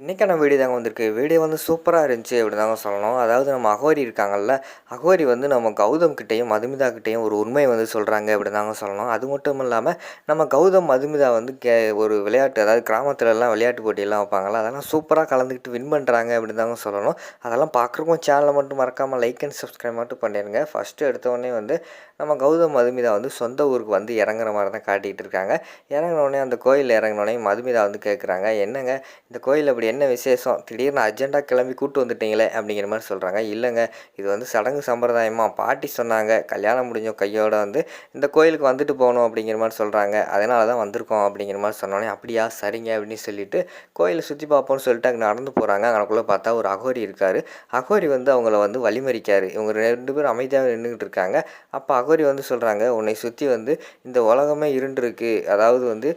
இன்றைக்கான வீடியோ தாங்க வந்திருக்கு. வீடியோ வந்து சூப்பராக இருந்துச்சு அப்படி தாங்க சொல்லணும். அதாவது நம்ம அகோரி இருக்காங்கல்ல அகோரி வந்து நம்ம கௌதம் கிட்டேயும் மதுமிதா கிட்டேயும் ஒரு உண்மையை வந்து சொல்கிறாங்க அப்படி தாங்க சொல்லணும். அது மட்டும் இல்லாமல் நம்ம கௌதம் மதுமிதா வந்து கே ஒரு விளையாட்டு அதாவது கிராமத்துலலாம் விளையாட்டு போட்டியெல்லாம் வைப்பாங்கள்ல அதெல்லாம் சூப்பராக கலந்துக்கிட்டு வின் பண்ணுறாங்க அப்படி தாங்க சொல்லணும். அதெல்லாம் பார்க்குறக்கும் சேனலை மட்டும் மறக்காமல் லைக் அண்ட் சப்ஸ்கிரைப் மட்டும் பண்ணிடுங்க. ஃபஸ்ட்டு எடுத்தோடனே வந்து நம்ம கௌதம் மதுமிதா வந்து சொந்த ஊருக்கு வந்து இறங்குற மாதிரி தான் காட்டிகிட்டு இருக்காங்க. இறங்கினோடனே அந்த கோயிலில் இறங்கினோடனே மதுமிதா வந்து கேட்குறாங்க என்னங்க இந்த கோயில் அப்படி என்ன விசேஷம்? திடீர்னு அர்ஜென்ட்டாக கிளம்பி கூட்டு வந்துட்டீங்களே அப்படிங்கிற மாதிரி சொல்கிறாங்க இல்லைங்க இது வந்து சடங்கு சம்பிரதாயமாக பாட்டி சொன்னாங்க கல்யாணம் முடிஞ்ச கையோட வந்து இந்த கோயிலுக்கு வந்துட்டு போகணும் அப்படிங்கிற மாதிரி சொல்கிறாங்க அதனால தான் வந்திருக்கோம் அப்படிங்கிற மாதிரி சொன்னோன்னே அப்படியா சரிங்க அப்படின்னு சொல்லிட்டு கோயிலை சுற்றி பார்ப்போம்னு சொல்லிட்டு அங்கே நடந்து போகிறாங்க அங்கனக்குள்ளே பார்த்தா ஒரு அகோரி இருக்கார். அகோரி வந்து அவங்கள வந்து வழிமறிக்கார். இவங்க ரெண்டு பேரும் அமைதியாக நின்றுக்கிட்டு இருக்காங்க. அப்போ அகோரி வந்து சொல்கிறாங்க உன்னை சுற்றி வந்து இந்த உலகமே இருண்டிருக்கு. அதாவது வந்து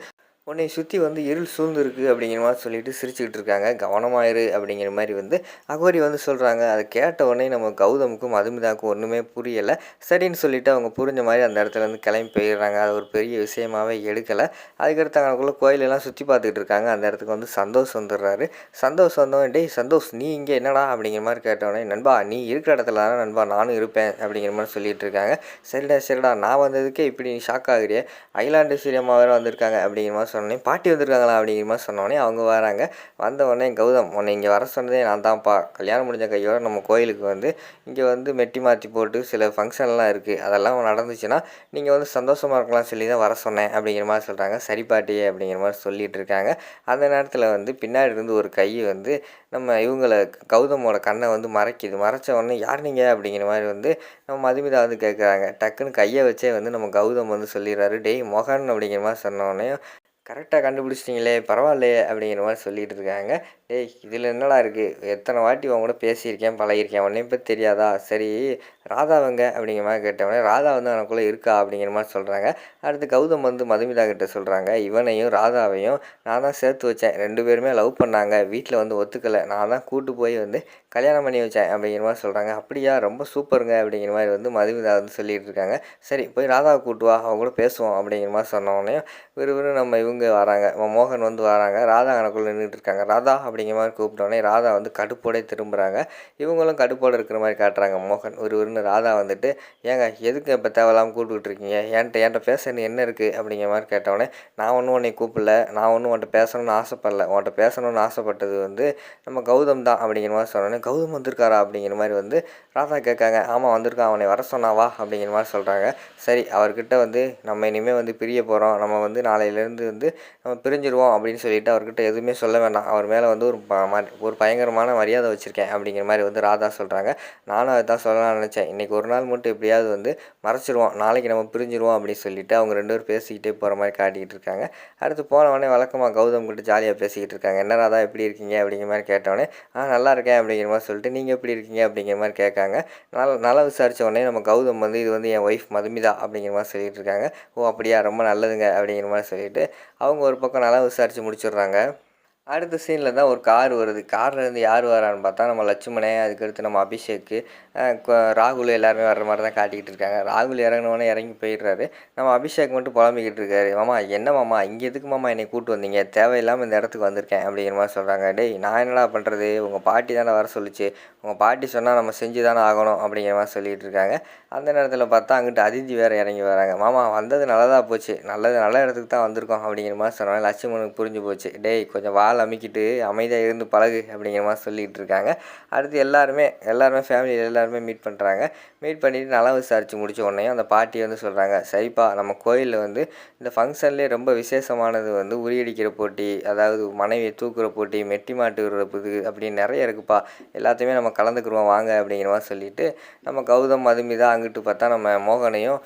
உன்னை சுற்றி வந்து இருள் சூழ்ந்துருக்கு அப்படிங்கிற மாதிரி சொல்லிட்டு சிரிச்சுக்கிட்டு இருக்காங்க. கவனமாயிரு அப்படிங்கிற மாதிரி வந்து அகோரி வந்து சொல்கிறாங்க அதை கேட்ட உடனே நம்ம கௌதமுக்கும் மதுமிதாவுக்கும் ஒன்றுமே புரியலை. சரின்னு சொல்லிவிட்டு அவங்க புரிஞ்ச மாதிரி அந்த இடத்துல இருந்து கிளம்பி போயிடுறாங்க. அது ஒரு பெரிய விஷயமாவே எடுக்கலை. அதுக்கடுத்து அங்கக்குள்ளே கோயிலெல்லாம் சுற்றி பார்த்துக்கிட்டு இருக்காங்க. அந்த இடத்துக்கு வந்து சந்தோஷ் வந்துடுறாரு. சந்தோஷ் வந்தவன் டேய் சந்தோஷ் நீ இங்கே என்னடா? அப்படிங்கிற மாதிரி கேட்டவொடனே நண்பா நீ இருக்கிற இடத்துல தானே நண்பா நானும் இருப்பேன். அப்படிங்கிற மாதிரி சொல்லிகிட்டு இருக்காங்க. சரிடா சரிடா நான் வந்ததுக்கே இப்படி நீ ஷாக் ஆகுறியே. ஐலாண்டு சீரியமாக வேறு வந்திருக்காங்க. அப்படிங்கிற மாதிரி சொன்னோடனே பாட்டி வந்திருக்காங்களா? அப்படிங்கிற மாதிரி சொன்னோடனே அவங்க வராங்க. வந்த உடனே கௌதம் உன்னை இங்கே வர சொன்னதே நான் தான்ப்பா கல்யாணம் முடிஞ்ச கையோடு நம்ம கோயிலுக்கு வந்து இங்கே வந்து மெட்டி மாற்றி போட்டு சில ஃபங்க்ஷன்லாம் இருக்குது அதெல்லாம் நடந்துச்சுன்னா நீங்கள் வந்து சந்தோஷமாக இருக்கலாம் சொல்லி தான் வர சொன்னேன் அப்படிங்கிற மாதிரி சொல்கிறாங்க சரி பாட்டி அப்படிங்கிற மாதிரி சொல்லிகிட்டு இருக்காங்க. அந்த நேரத்தில் வந்து பின்னாடி இருந்து ஒரு கை வந்து நம்ம இவங்களை கௌதமோட கண்ணை வந்து மறைக்குது. மறைச்ச உடனே யார் நீங்கள் அப்படிங்கிற மாதிரி வந்து நம்ம மதுமிதா வந்து கேட்குறாங்க டக்குன்னு கையை வச்சே வந்து நம்ம கௌதம் வந்து சொல்லிடுறாரு. டேய் மொகன் அப்படிங்கிற மாதிரி சொன்னோடனே கரெக்டாக கண்டுபிடிச்சிட்டிங்களே பரவாயில்லையே அப்படிங்கிற மாதிரி சொல்லிகிட்டு இருக்காங்க. ஏய் இதில் என்னடா இருக்குது எத்தனை வாட்டி உன் கூட பேசியிருக்கேன் பழகிருக்கேன் உடனே இப்போ தெரியாதா? சரி ராதாவங்க அப்படிங்கிற மாதிரி கேட்டவொடனே ராதா வந்து எனக்குள்ளே இருக்கா அப்படிங்கிற மாதிரி சொல்கிறாங்க அடுத்து கௌதம் வந்து மதுமிதா கிட்ட சொல்கிறாங்க இவனையும் ராதாவையும் நான் தான் சேர்த்து வச்சேன் ரெண்டு பேருமே லவ் பண்ணாங்க வீட்டில் வந்து ஒத்துக்கலை நான் தான் கூட்டு போய் வந்து கல்யாணம் பண்ணி வச்சேன் அப்படிங்கிற மாதிரி சொல்கிறாங்க அப்படியா ரொம்ப சூப்பருங்க அப்படிங்கிற மாதிரி வந்து மதுவிதா வந்து சொல்லிகிட்டு இருக்காங்க. சரி போய் ராதாவை கூட்டு வா அவங்க கூட பேசுவோம் அப்படிங்கிற மாதிரி சொன்னோடனே விறுவிறு நம்ம இவங்க வராங்க. மோகன் வந்து வராங்க. ராதா எனக்குள்ளே நின்றுட்டு இருக்காங்க. ராதா அப்படிங்கிற மாதிரி கூப்பிட்டோடனே ராதா வந்து கடுப்போடே திரும்புகிறாங்க இவங்களும் கடுப்போடு இருக்கிற மாதிரி காட்டுறாங்க மோகன். ஒரு ராதா வந்துட்டு ஏங்க எதுக்கு இப்போ தேவையில்லாமல் கூப்பிட்டுக்கிட்டு இருக்கீங்க? என்கிட்ட என்கிட்ட பேசணும் என்ன இருக்குது அப்படிங்கிற மாதிரி கேட்டோடனே நான் ஒன்றும் உன்னை கூப்பிடல. நான் ஒன்றும் உன்ட்ட பேசணும்னு ஆசைப்படல. உன்ட்ட பேசணும்னு ஆசைப்பட்டது வந்து நம்ம கௌதம் தான் அப்படிங்கிற மாதிரி சொன்னோன்னே கௌதம் வந்திருக்காரா அப்படிங்கிற மாதிரி வந்து ராதா கேட்காங்க. ஆமாம் வந்திருக்கான். அவனை வர சொன்னாவா அப்படிங்கிற மாதிரி சொல்கிறாங்க சரி அவர்கிட்ட வந்து நம்ம இனிமேல் வந்து பிரிய போகிறோம் நம்ம வந்து நாளையிலேருந்து வந்து நம்ம பிரிஞ்சிருவோம் அப்படின்னு சொல்லிட்டு அவர்கிட்ட எதுவுமே சொல்ல வேண்டாம். அவர் மேலே வந்து ஒரு ஒரு பயங்கரமான மரியாதை வச்சுருக்கேன் அப்படிங்கிற மாதிரி வந்து ராதா சொல்கிறாங்க நானும் அதுதான் சொல்லலாம்னு நினச்சேன். இன்றைக்கி ஒரு நாள் மட்டும் எப்படியாவது வந்து மறைச்சிருவோம். நாளைக்கு நம்ம பிரிஞ்சிருவோம் அப்படின்னு சொல்லிட்டு அவங்க ரெண்டு பேரும் பேசிக்கிட்டே போகிற மாதிரி காட்டிக்கிட்டு இருக்காங்க. அடுத்து போனவொடனே வழக்கமாக கௌதம் கிட்ட ஜாலியாக பேசிக்கிட்டு இருக்காங்க. என்ன ராதா எப்படி இருக்கீங்க? அப்படிங்கிற மாதிரி கேட்டவொடனே ஆ நல்லா இருக்கேன் அப்படிங்கிற தெரியுமா சொல்லிட்டு நீங்கள் எப்படி இருக்கீங்க? அப்படிங்கிற மாதிரி கேட்காங்க. நல்லா நல்லா விசாரித்த உடனே நம்ம கௌதம் வந்து இது வந்து என் ஒய்ஃப் மதுமிதா அப்படிங்கிற மாதிரி சொல்லிகிட்டு இருக்காங்க. ஓ அப்படியா? ரொம்ப நல்லதுங்க அப்படிங்கிற மாதிரி சொல்லிட்டு அவங்க ஒரு பக்கம் நல்லா விசாரித்து முடிச்சிடுறாங்க. அடுத்த சீனில் தான் ஒரு கார் வருது. கார்லேருந்து யார் வரான்னு பார்த்தா நம்ம லட்சுமணே அதுக்கடுத்து நம்ம அபிஷேக்கு ராகுல் எல்லாருமே வர்ற மாதிரி தான் காட்டிக்கிட்டு இருக்காங்க. ராகுல் இறங்கினோடனே இறங்கி போயிடுறாரு. நம்ம அபிஷேக் மட்டும் புலம்பிக்கிட்டு இருக்காரு. மாமா என்ன மாமா? இங்கே எதுக்கு மாமா என்னை கூப்பிட்டு வந்தீங்க? தேவையில்லாமல் இந்த இடத்துக்கு வந்திருக்கேன் அப்படிங்கிற மாதிரி சொல்கிறாங்க டேய் நான் என்னடா பண்ணுறது உங்கள் பாட்டி தானே வர சொல்லிச்சு. உங்கள் பாட்டி சொன்னால் நம்ம செஞ்சு தானே ஆகணும் அப்படிங்கிற மாதிரி சொல்லிகிட்டு இருக்காங்க. அந்த நேரத்தில் பார்த்தா அங்கிட்டு அதிதி வேறு இறங்கி வராங்க. மாமா வந்தது நல்லதாக போச்சு. நல்லது நல்ல இடத்துக்கு தான் வந்திருக்கோம் அப்படிங்கிற மாதிரி சொன்னாங்க லட்சுமணுக்கு புரிஞ்சு போச்சு. டேய் கொஞ்சம் கால் அமைக்கிட்டு அமைதியாக இருந்து பழகு அப்படிங்கிற மாதிரி சொல்லிகிட்டு இருக்காங்க. அடுத்து எல்லாருமே எல்லாருமே ஃபேமிலியில் எல்லாருமே மீட் பண்ணுறாங்க மீட் பண்ணிவிட்டு நல்லா விசாரித்து முடித்த உடனே அந்த பாட்டி வந்து சொல்கிறாங்க சரிப்பா நம்ம கோயிலில் வந்து இந்த ஃபங்க்ஷன்லேயே ரொம்ப விசேஷமானது வந்து உரியடிக்கிற போட்டி அதாவது மனைவியை தூக்குற போட்டி மெட்டி மாட்டு அப்படின்னு நிறைய இருக்குப்பா. எல்லாத்தையுமே நம்ம கலந்துக்குருவோம் வாங்க அப்படிங்கிற மாதிரி சொல்லிவிட்டு நம்ம கௌதம் மதுமிதா அங்கிட்டு பார்த்தா நம்ம மோகனையும்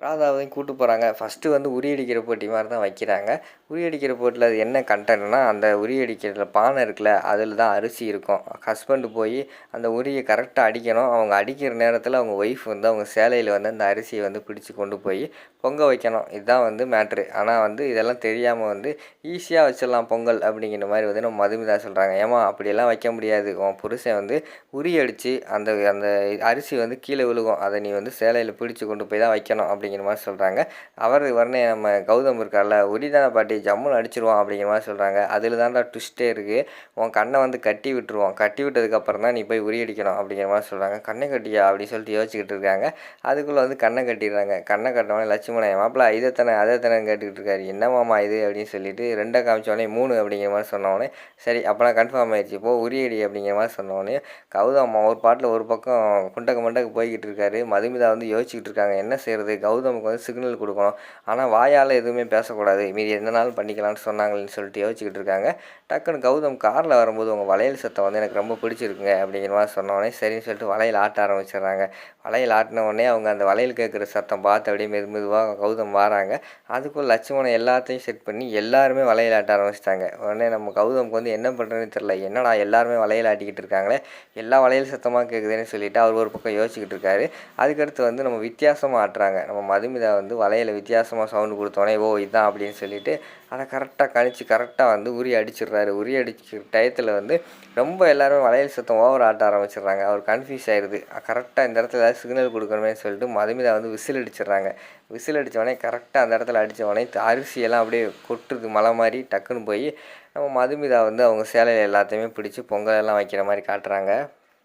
ராதாவையும் கூட்டு போகிறாங்க ஃபஸ்ட்டு வந்து உரியடிக்கிற போட்டி மாதிரி தான் வைக்கிறாங்க. உரியடிக்கிற போட்டில் அது என்ன கண்டென்ட்னா அந்த உரியடிக்கிறதுல பானை இருக்குல்ல அதில் தான் அரிசி இருக்கும். ஹஸ்பண்டு போய் அந்த உரியை கரெக்டாக அடிக்கணும். அவங்க அடிக்கிற நேரத்தில் அவங்க ஒய்ஃப் வந்து அவங்க சேலையில் வந்து அந்த அரிசியை வந்து பிடிச்சி கொண்டு போய் பொங்க வைக்கணும். இதுதான் வந்து மேட்ரு ஆனால் வந்து இதெல்லாம் தெரியாமல் வந்து ஈஸியாக வச்சிடலாம் பொங்கல் அப்படிங்கிற மாதிரி வந்து நம்ம மதுமிதா சொல்கிறாங்க ஏமா அப்படியெல்லாம் வைக்க முடியாது. உன் புருஷன் வந்து உரி அடித்து அந்த அந்த அரிசி வந்து கீழே விழுகும். அதை நீ வந்து சேலையில் பிடிச்சி கொண்டு போய் தான் வைக்கணும் அப்படிங்கிற மாதிரி சொல்கிறாங்க அவர் உடனே நம்ம கௌதம் இருக்கார்ல உரிதான பாட்டி? ஜம்முன்னு அடிச்சிருவான் அப்படிங்கிற மாதிரி சொல்கிறாங்க அதில் தான்டா ட்விஸ்ட்டே இருக்குது உன் கண்ணை வந்து கட்டி விட்டுருவான். கட்டி விட்டதுக்கப்புறம் தான் நீ போய் உரி அடிக்கணும் அப்படிங்கிற மாதிரி சொல்கிறாங்க கண்ணை கட்டியா அப்படின்னு சொல்லிட்டு யோசிச்சுக்கிட்டு இருக்காங்க. அதுக்குள்ளே வந்து கண்ணை கட்டிடுறாங்க. கண்ணை கட்டினவொடனே லட்சுமணன் மாப்பிள்ள இதை தானே அதை தானே கேட்டுக்கிட்டு இருக்காரு. என்னமாமா இது? அப்படின்னு சொல்லிட்டு ரெண்டை காமிச்சோடனே மூணு அப்படிங்கிற மாதிரி சொன்னோடனே சரி அப்போலாம் கன்ஃபார்ம் ஆயிடுச்சு. போ உரியடி அப்படிங்கிற மாதிரி சொன்னோடனே கௌதம் ஒரு பாட்டில் ஒரு பக்கம் குண்டக்கு மண்டக்கு போய்கிட்டு இருக்காரு. மதுமிதா வந்து யோசிச்சுக்கிட்டு இருக்காங்க. என்ன செய்கிறது கௌதமுக்கு வந்து சிக்னல் கொடுக்கணும். ஆனால் வாயால் எதுவுமே பேசக்கூடாது. மீதி எந்த நாளும் பண்ணிக்கலாம்னு சொன்னாங்கன்னு சொல்லிட்டு யோசிச்சுக்கிட்டு இருக்காங்க. டக்குன்னு கௌதம் காரில் வரும்போது உங்கள் வளையல் சத்தம் வந்து எனக்கு ரொம்ப பிடிச்சிருக்குங்க அப்படிங்கிற மாதிரி சொன்னோடனே சரின்னு சொல்லிட்டு வளையல் ஆட்ட ஆரம்பிச்சிடுறாங்க. வளையல் ஆட்டின உடனே அவங்க அந்த வளையல் கேட்குற சத்தம் பார்த்து அப்படியே மெது மெதுவாக கௌதம் வராங்க. அதுக்குள்ள லட்சுமணன் எல்லாத்தையும் செட் பண்ணி எல்லாருமே வளையல் ஆட்ட ஆரம்பிச்சிட்டாங்க. உடனே நம்ம கௌதமுக்கு வந்து என்ன பண்ணுறதுன்னு தெரில என்னடா எல்லாருமே வளையல் ஆட்டிக்கிட்டு இருக்காங்களே? எல்லா வளையல் சத்தமாக கேட்குதுன்னு சொல்லிட்டு அவர் ஒரு பக்கம் யோசிச்சுக்கிட்டு இருக்காரு. அதுக்கடுத்து வந்து நம்ம வித்தியாசமாக ஆட்டுறாங்க. நம்ம மதுமிதா வந்து வளையலை வித்தியாசமாக சவுண்டு கொடுத்தோன்னே ஓ இதுதான் அப்படின்னு சொல்லிட்டு அதை கரெக்டாக கழித்து கரெக்டாக வந்து உரி அடிச்சிடுறாரு. உரி அடிச்சு டயத்தில் வந்து ரொம்ப எல்லாருமே வளையல் சத்தம் ஓவர் ஆட்ட ஆரம்பிச்சிடுறாங்க. அவர் கன்ஃபியூஸ் ஆயிடுது கரெக்டாக இந்த இடத்துல ஏதாவது சிக்னல் கொடுக்கணுமே சொல்லிட்டு மதுமிதா வந்து விசில் அடிச்சிடுறாங்க. விசில் அடித்தவொடனே கரெக்டாக அந்த இடத்துல அடித்தவொடனே அரிசியெல்லாம் அப்படியே கொட்டுறது மலை மாதிரி டக்குன்னு போய் நம்ம மதுமிதா வந்து அவங்க சேலையில் எல்லாத்தையுமே பிடிச்சி பொங்கல் எல்லாம் வைக்கிற மாதிரி காட்டுறாங்க.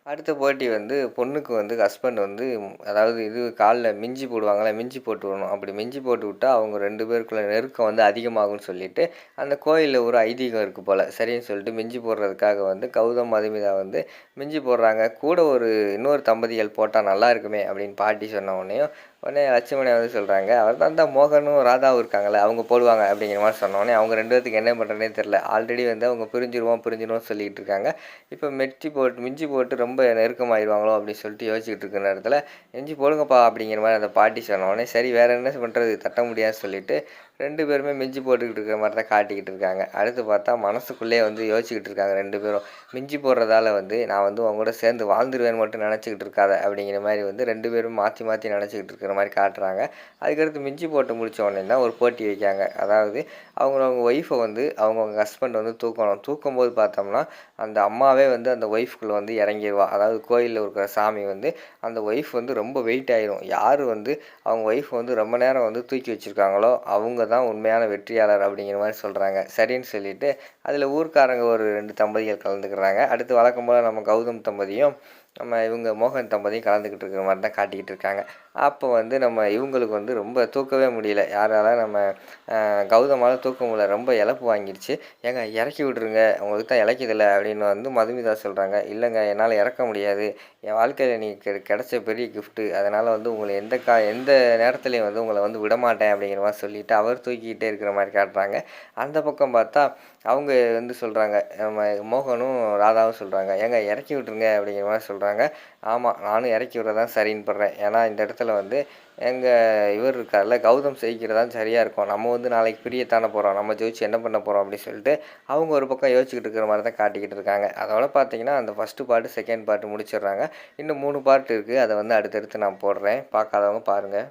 அடுத்த போட்டி வந்து பொண்ணுக்கு வந்து ஹஸ்பண்ட் வந்து அதாவது இது காலில் மிஞ்சி போடுவாங்களே மிஞ்சி போட்டு விடணும். அப்படி மிஞ்சி போட்டு விட்டால் அவங்க ரெண்டு பேருக்குள்ள நெருக்கம் வந்து அதிகமாகும்னு சொல்லிட்டு அந்த கோயிலில் ஒரு ஐதீகம் இருக்குது போல் சரின்னு சொல்லிட்டு மிஞ்சி போடுறதுக்காக வந்து கௌதம் மதுமிதா வந்து மிஞ்சி போடுறாங்க. கூட ஒரு இன்னொரு தம்பதிகள் போட்டால் நல்லா இருக்குமே அப்படின்னு பாட்டி சொன்ன உடனேயும் உடனே லட்சுமணி வந்து சொல்கிறாங்க அவர் தான் தான் மோகனும் ராதாவும் இருக்காங்களே அவங்க போடுவாங்க அப்படிங்கிற மாதிரி சொன்னோடனே அவங்க ரெண்டு பேர்த்துக்கு என்ன பண்ணுறனே தெரில ஆல்ரெடி வந்து அவங்க பிரிஞ்சிருவோம் பிரிஞ்சிருவோம் சொல்லிகிட்டு இருக்காங்க. இப்போ மெட்டி போட்டு மிஞ்சி போட்டு ரொம்ப நெருக்கமாயிருவாங்களோ அப்படின்னு சொல்லிட்டு யோசிச்சுட்டு இருக்கிற நேரத்தில் எஞ்சி போடுங்கப்பா அப்படிங்கிற மாதிரி அந்த பாட்டி சொன்னோடனே சரி வேறு என்ன பண்ணுறது தட்ட முடியாதுன்னு சொல்லிட்டு ரெண்டு பேருமே மிஞ்சி போட்டுக்கிட்டு இருக்கிற மாதிரி தான் காட்டிக்கிட்டு இருக்காங்க. அடுத்து பார்த்தா மனசுக்குள்ளே வந்து யோசிச்சுக்கிட்டு இருக்காங்க ரெண்டு பேரும். மிஞ்சி போடுறதால வந்து நான் வந்து அவங்க கூட சேர்ந்து வாழ்ந்துருவேன்னு மட்டும் நினச்சிக்கிட்டு இருக்காத அப்படிங்கிற மாதிரி வந்து ரெண்டு பேரும் மாற்றி மாற்றி நினச்சிக்கிட்டு இருக்கிற மாதிரி காட்டுறாங்க. அதுக்கடுத்து மிஞ்சி போட்டு முடித்த உடனே தான் ஒரு போட்டி வைக்காங்க அதாவது அவங்களவங்க ஒய்ஃபை வந்து அவங்கவுங்க ஹஸ்பண்ட் வந்து தூக்கணும். தூக்கும்போது பார்த்தோம்னா அந்த அம்மாவே வந்து அந்த ஒய்ஃப்குள்ளே வந்து இறங்கிடுவா அதாவது கோயிலில் இருக்கிற சாமி வந்து அந்த ஒய்ஃப் வந்து ரொம்ப வெயிட் ஆயிரும். யார் வந்து அவங்க ஒய்ஃப் வந்து ரொம்ப நேரம் வந்து தூக்கி வச்சுருக்காங்களோ அவங்க தான் உண்மையான வெற்றியாளர் அப்படிங்கிற மாதிரி சொல்கிறாங்க சரின்னு சொல்லிட்டு அதில் ஊர்க்காரங்க ஒரு ரெண்டு தம்பதிகள் கலந்துக்கிறாங்க. அடுத்து வழக்கம் போல் நம்ம கௌதம் தம்பதியும் நம்ம இவங்க மோகன் தம்பதியும் கலந்துக்கிட்டு இருக்கிற மாதிரி தான் காட்டிக்கிட்டு இருக்காங்க. அப்போ வந்து நம்ம இவங்களுக்கு வந்து ரொம்ப தூக்கவே முடியல. யாரால நம்ம கௌதமால் தூக்க முடியல. ரொம்ப இழப்பு வாங்கிடுச்சு ஏங்க இறக்கி விட்ருங்க உங்களுக்கு தான் இழைக்குதில்ல அப்படின்னு வந்து மதுமிதா சொல்கிறாங்க இல்லைங்க என்னால் இறக்க முடியாது. என் வாழ்க்கையில் நீ கெ பெரிய கிஃப்ட்டு அதனால் வந்து உங்களை எந்த கா எந்த நேரத்துலையும் வந்து உங்களை வந்து விடமாட்டேன் அப்படிங்கிற மாதிரி சொல்லிவிட்டு அவர் தூக்கிக்கிட்டே இருக்கிற மாதிரி காட்டுறாங்க. அந்த பக்கம் பார்த்தா அவங்க வந்து சொல்கிறாங்க நம்ம மோகனும் ராதாவும் சொல்கிறாங்க ஏங்க இறக்கி விட்ருங்க அப்படிங்கிற மாதிரி சொல்கிறாங்க ஆமாம் நானும் இறக்கி விட்றதான் சரின்னு படுறேன். ஏன்னா இந்த இடத்துல வந்து எங்கள் இவர் இருக்கார்ல கௌதம் செய்கிறதான் சரியாக இருக்கும். நம்ம வந்து நாளைக்கு பிரியத்தானே போகிறோம் நம்ம ஜெயிச்சு என்ன பண்ண போகிறோம் அப்படின்னு சொல்லிட்டு அவங்க ஒரு பக்கம் யோசிச்சுக்கிட்டு இருக்கிற மாதிரி தான் காட்டிக்கிட்டு இருக்காங்க. அதோட பார்த்தீங்கன்னா அந்த ஃபஸ்ட்டு பார்ட்டு செகண்ட் பார்ட்டு முடிச்சிடுறாங்க. இன்னும் மூணு பார்ட் இருக்குது அதை வந்து அடுத்தடுத்து நான் போடுறேன். பார்க்காதவங்க பாருங்கள்